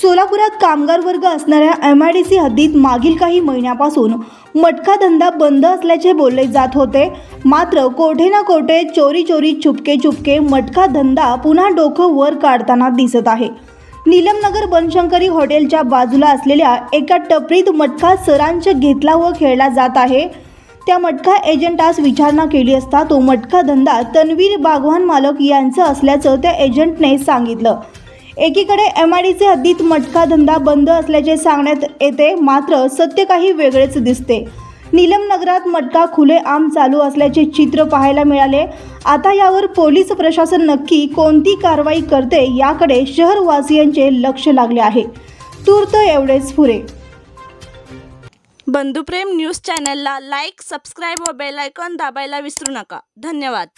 सोलापुरात कामगार वर्ग असणाऱ्या एम आय डी सी हद्दीत मागील काही महिन्यापासून मटका धंदा बंद असल्याचे बोलले जात होते. मात्र कोठे ना कोठे चोरी चोरी चुपके चुपके मटका धंदा पुन्हा डोकं वर काढताना दिसत आहे. नीलमनगर बनशंकरी हॉटेलच्या बाजूला असलेल्या एका टपरीत मटका सरांच घेतला व खेळला जात आहे. त्या मटका एजंटास विचारणा केली असता तो मटका धंदा तन्वीर बागवान मालक यांचं असल्याचं त्या एजंटने सांगितलं. एकीकडे एम आय डीचे हद्दीत मटका धंदा बंद असल्याचे सांगण्यात येते मात्र सत्य काही वेगळेच दिसते. नीलम नगरात मटका खुलेआम चालू असल्याचे चित्र पाहायला मिळाले. आता यावर पोलीस प्रशासन नक्की कोणती कारवाई करते याकडे शहरवासियांचे लक्ष लागले आहे. तूर्त एवढेच पुरे. बंधुप्रेम न्यूज चॅनलला लाईक सबस्क्राईब व बेल आयकॉन दाबायला विसरू नका. धन्यवाद.